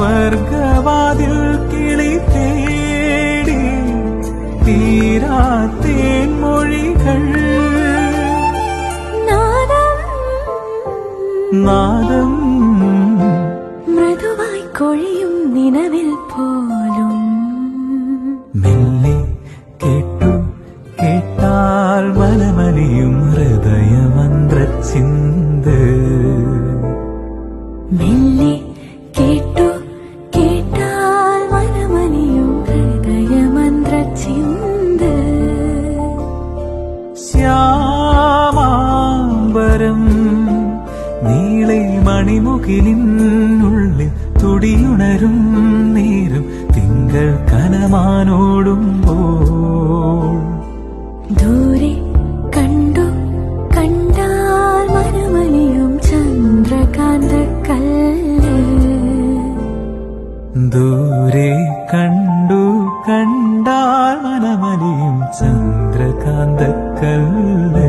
വാതിൽ കിളി തേടി തീരാത്തേൻ മൊഴികൾ. നാദം. മൃദുവായി കൊഴിയും നിലവിൽ പോലും. മെല്ലെ കേട്ടു കേട്ടാൽ ശ്യാമാംബരം നീളെ മണിമുകിലിനുള്ളിൽ തുടിയുണരും നേരം തിങ്കൾ കനമാനോടുമ്പോൾ. ദൂരെ കണ്ടു കണ്ടാൽ മനമനിയും ചന്ദ്രകാന്ത കല്ല് ദൂരെ കണ്ടു കണ്ടാൽ മനമലിയും ചന്ദ്രകാന്തക്കല്ല്.